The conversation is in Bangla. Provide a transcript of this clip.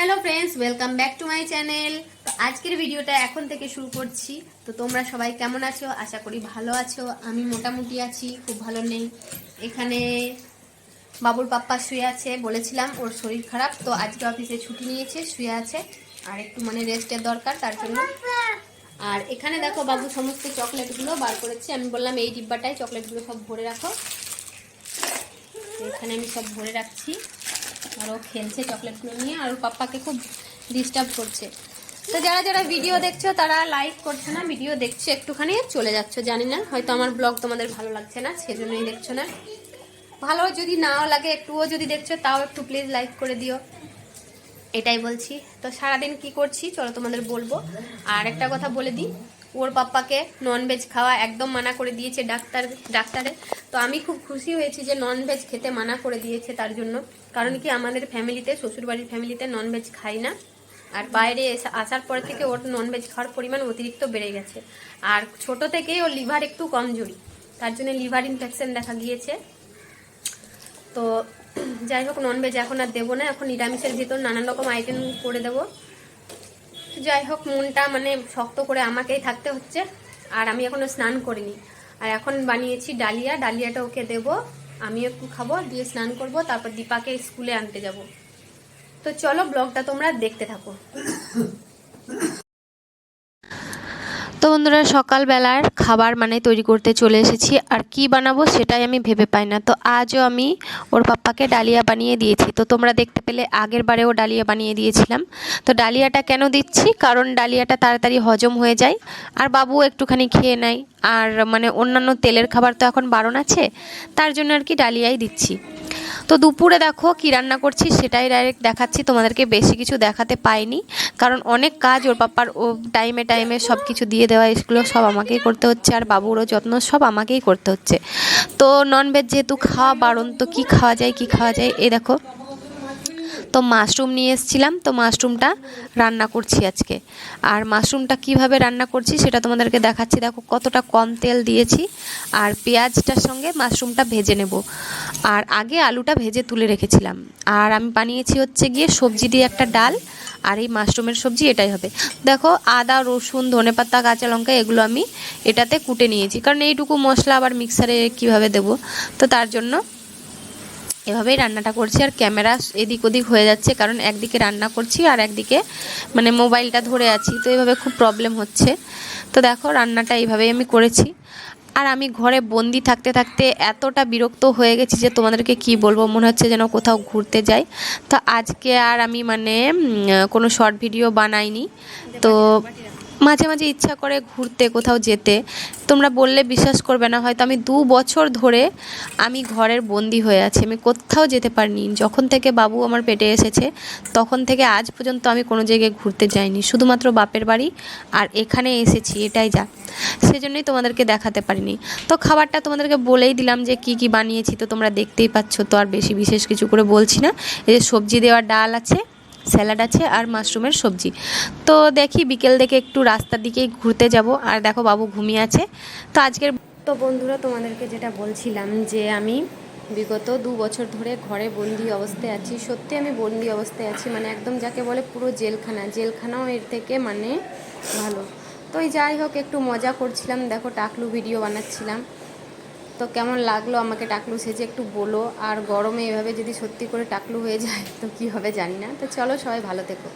Hello friends welcome back to my channel তো আজকের ভিডিওটা এখন থেকে শুরু করছি। তো তোমরা সবাই কেমন আছো? আশা করি ভালো আছো। আমি মোটামুটি আছি, খুব ভালো নেই। এখানে বাবুর পাপ্পা শুয়ে আছে, বলেছিলাম ওর শরীর খারাপ, তো আজকে অফিসে ছুটি নিয়েছে, শুয়ে আছে। আর একটু মানে রেস্টের দরকার, তার জন্য। আর এখানে দেখো বাবু সমস্ত চকলেটগুলো বার করেছে। আমি বললাম, এই ডিব্বাটায় চকলেটগুলো সব ভরে রাখো। এখানে আমি সব ভরে রাখছি। আর ও খেলছে চকলেটগুলো নিয়ে আর পাপ্পাকে খুব ডিস্টার্ব করছে। তো যারা যারা ভিডিও দেখছ, তারা লাইক করছ না ভিডিও দেখছ একটুখানি, চলে যাচ্ছ, জানি না। হয়তো আমার ব্লগ তোমাদের ভালো লাগছে না, সেজন্যই দেখছ না। ভালো যদি নাও লাগে, একটুও যদি দেখছ, তাও একটু প্লিজ লাইক করে দিও। এটাই বলছি। তো সারাদিন কি করছি, চলো তোমাদের বলব। আর একটা কথা বলে দিই ওর পাপ্পাকে ননভেজ খাওয়া একদম মানা করে দিয়েছে ডাক্তার, ডাক্তারে। তো আমি খুব খুশি হয়েছি যে ননভেজ খেতে মানা করে দিয়েছে তার জন্য। কারণ কি আমাদের ফ্যামিলিতে শ্বশুরবাড়ির ফ্যামিলিতে ননভেজ খাই না। আর বাইরে আসার পর থেকে ওর ননভেজ খাওয়ার পরিমাণ অতিরিক্ত বেড়ে গেছে। আর ছোট থেকেই ওর লিভার একটু কমজোরি। তার জন্য লিভার ইনফেকশন দেখা গিয়েছে। তো যাই হোক ননভেজ এখন আর দেবো না। এখন নিরামিষের ভিতর নানান রকম আইটেম করে দেবো। যাই হোক, মনটা মানে শক্ত করে আমাকেই থাকতে হচ্ছে। আর আমি এখনও স্নান করিনি। আর এখন বানিয়েছি ডালিয়া। ডালিয়াটা ওকে দেব। আমি একটু খাব, দিয়ে স্নান করব। তারপর দীপাকে স্কুলে আনতে যাব। তো চলো ব্লগটা তোমরা দেখতে থাকো। তো বন্ধুরা, সকালবেলার খাবার মানে তৈরি করতে চলে এসেছি। আর কি বানাবো সেটাই আমি ভেবে পাই না। তো আজও আমি ওর পাপ্পাকে ডালিয়া বানিয়ে দিয়েছি। তো তোমরা দেখতে পেলে আগের বারেও ডালিয়া বানিয়ে দিয়েছিলাম। তো ডালিয়াটা কেন দিচ্ছি? কারণ ডালিয়াটা তাড়াতাড়ি হজম হয়ে যায়। আর বাবু একটুখানি খেয়ে নেয়। আর মানে অন্যান্য তেলের খাবার তো এখন বারণ আছে। তার জন্য আর কি ডালিয়াই দিচ্ছি। তো দুপুরে দেখো কি রান্না করছি সেটাই ডাইরেক্ট দেখাচ্ছি। তোমাদেরকে বেশি কিছু দেখাতে পাইনি। কারণ অনেক কাজ ওর পাপার ও টাইমে টাইমে সব কিছু দিয়ে দেওয়া, এগুলো সব আমাকেই করতে হচ্ছে আর বাবুরও যত্ন সব আমাকেই করতে হচ্ছে। তো ননভেজ যেহেতু খাওয়া বারণ, তো কী খাওয়া যায়, কি খাওয়া যায়? এ দেখো। তো মাশরুম নিয়ে এসেছিলাম, তো মাশরুমটা রান্না করছি আজকে। আর মাশরুমটা কীভাবে রান্না করছি সেটা তোমাদেরকে দেখাচ্ছি। দেখো কতটা কম তেল দিয়েছি, আর পেঁয়াজটার সঙ্গে মাশরুমটা ভেজে নেব। আর আগে আলুটা ভেজে তুলে রেখেছিলাম। আর আমি বানিয়েছি হচ্ছে গিয়ে সবজি দিয়ে একটা ডাল, আর এই মাশরুমের সবজি এটাই হবে। দেখো আদা, রসুন, ধনেপাতা, কাঁচা লঙ্কা, এগুলো আমি এটাতে কুটে নিয়েছি। কারণ এইটুকু মশলা আবার মিক্সারে কীভাবে দেব? তো তার জন্য এভাবেই রান্নাটা করছি আর ক্যামেরা এদিক ওদিক হয়ে যাচ্ছে, কারণ একদিকে রান্না করছি আর একদিকে মানে মোবাইলটা ধরে আছি, তো এভাবে খুব প্রবলেম হচ্ছে। তো দেখো রান্নাটা এইভাবেই আমি করেছি। আর আমি ঘরে বন্দি থাকতে থাকতে এতটা বিরক্ত হয়ে গেছি যে তোমাদেরকে কি বলব, মনে হচ্ছে যেন কোথাও ঘুরতে যাই। তো আজকে আর আমি মানে কোনো শর্ট ভিডিও বানাইনি। তো মাঝে মাঝে ইচ্ছা করে ঘুরতে কোথাও যেতে, তোমরা বললে বিশ্বাস করবে না, হয়তো আমি দু বছর ধরে আমি ঘরের বন্দি হয়ে আছি, আমি কোথাও যেতে পারিনি। যখন থেকে বাবু আমার পেটে এসেছে, তখন থেকে আজ পর্যন্ত আমি কোনো জায়গায় ঘুরতে যাইনি, শুধুমাত্র বাপের বাড়ি আর এখানে এসেছি, এটাই যা। সেজন্যই তোমাদেরকে দেখাতে পারিনি। তো খাবারটা তোমাদেরকে বলেই দিলাম যে কি কি বানিয়েছি, তো তোমরা দেখতেই পাচ্ছ, তো আর বেশি বিশেষ কিছু করে বলছি না। এই যে সবজি দেওয়া ডাল আছে স্যালাড আছে আর মাশরুমের সবজি। তো দেখি বিকেল দেখে একটু রাস্তার দিকেই ঘুরতে যাব। আর দেখো বাবু ঘুমিয়ে আছে। তো আজকের তো বন্ধুরা, তোমাদেরকে যেটা বলছিলাম যে আমি বিগত দু বছর ধরে ঘরে বন্দি অবস্থায় আছি। সত্যি আমি বন্দি অবস্থায় আছি মানে একদম যাকে বলে পুরো জেলখানা। জেলখানাও এর থেকে মানে ভালো। তো যাই হোক, একটু মজা করছিলাম। দেখো টাকলু ভিডিও বানাচ্ছিলাম। তো কেমন লাগল? আমাকে টাকলু সেজে একটু বলো। আর গরমে এভাবে যদি সত্যি করে টাকলু হয়ে যায়, তো কি হবে জানি না। তো চলো সবাই ভালো থেকো।